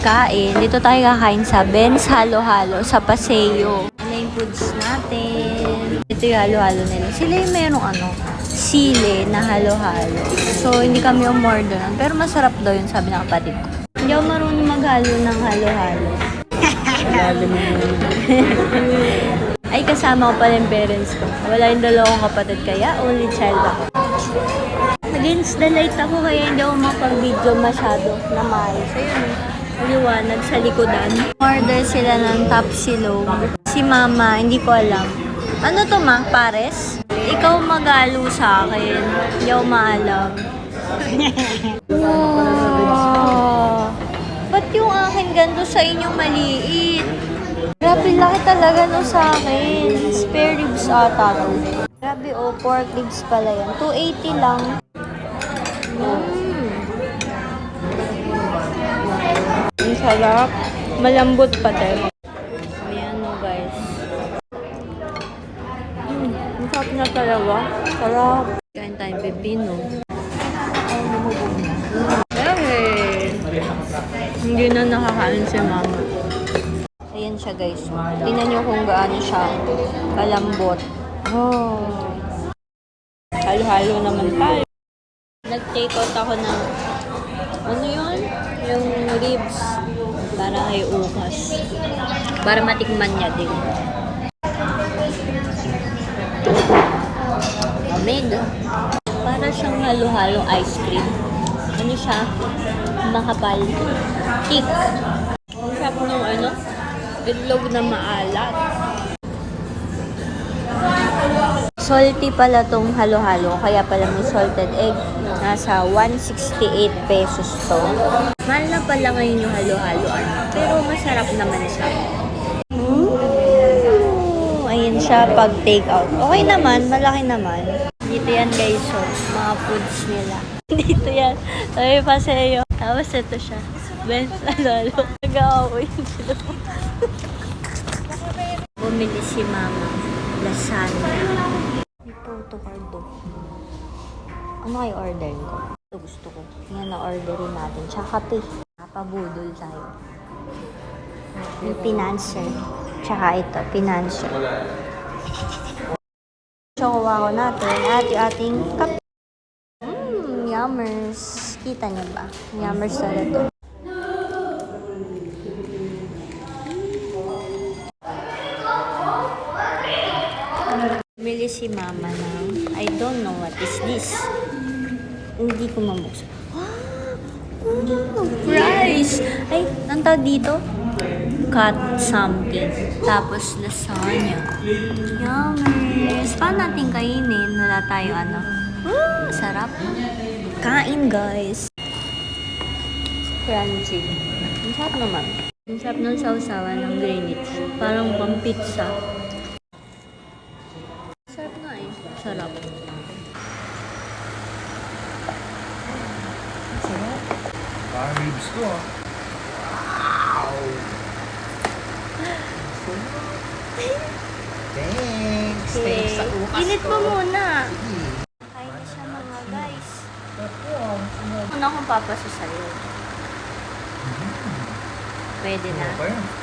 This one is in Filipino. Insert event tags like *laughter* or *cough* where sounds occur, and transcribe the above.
pagkain. Dito tayo kakain sa Ben's Halo-Halo sa Paseo. Ano yung foods natin? Ito yung halo-halo nila. Sila yung merong ano, sile na halo-halo. So, hindi kami umorder nun. Pero masarap daw yun, sabi ng kapatid ko. Hindi ako marunong maghalo ng halo-halo. Ay, kasama ko pala yung parents ko. Wala yung dalawang kapatid kaya only child ako. Against the light ako kaya hindi ako makapag-video masyado na maayos. Ayun eh. Maliwanag sa likodan. Order sila ng top silog. Si mama, hindi ko alam. Ano to ma? Pares? Ikaw magalo sa akin. Hindi ako maalam. wow! Ba't yung akin ganito sa inyo maliit? Grabe, laki talaga no sa akin. Spare ribs ata to. Grabe, oh, pork ribs pala yan. 280 lang. Mm. Sarap. Malambot pa din. Ayan mo guys. Mm, ang sarap na talaga. Sarap. Kain tayong pepino. Eh, hindi na nakakain si mama. Ayan siya guys. Tingnan nyo kung gaano siya kalambot. Oh. Halo-halo naman tayo. Nag-take out ako ng ano yun? Yung ribs. Para kay ukas. Para matikman niya din. Made. Para siyang halo-halong ice cream. Ano siya? Makapal. Thick. Sarap ng ano? Itlog na maalat. Salty pala tong halo-halo, kaya pala may salted egg. Nasa 168 pesos to. Mahal na pala ngayon yung halo-halo, ano? pero masarap naman siya. Ooh, ayan siya pag take out. Okay naman, malaki naman. Dito yan guys, so, mga foods nila. *laughs* Dito yan. Sabi pa sa iyo. Tapos ito siya. Benz, halo-halo. Nag-aaway sila. *laughs* Bumili si mama. Lasagna. May photocard do. Ano kayo order ko? Ito gusto ko. Yan na orderin natin. Tsaka kape. Napabudol tayo. Yung pinanser. Tsaka ito, pinanser. Chokowa ko natin at yung ating kape. Mmm, yummers. Kita niyo ba? Yummers talaga to. Bumili si mama ng, I don't know what is this. Hindi ko mabuksan. Wow! Price! Ay, ang tawag dito? Cut something. Tapos lasagna. Yummers! Paano natin kainin? Wala tayo ano. Woo! Sarap. Kain guys. Crunchy. Ang sarap naman. Ang sarap ng sausawan ng Greenwich. Parang pang pizza. Sarap. Sarap. Parang ribs ko ah. Thanks! Thanks sa ukas Init ko. mo muna. Sige. Kain na siya mga guys. Una akong papaso sa'yo. Pwede na. Okay.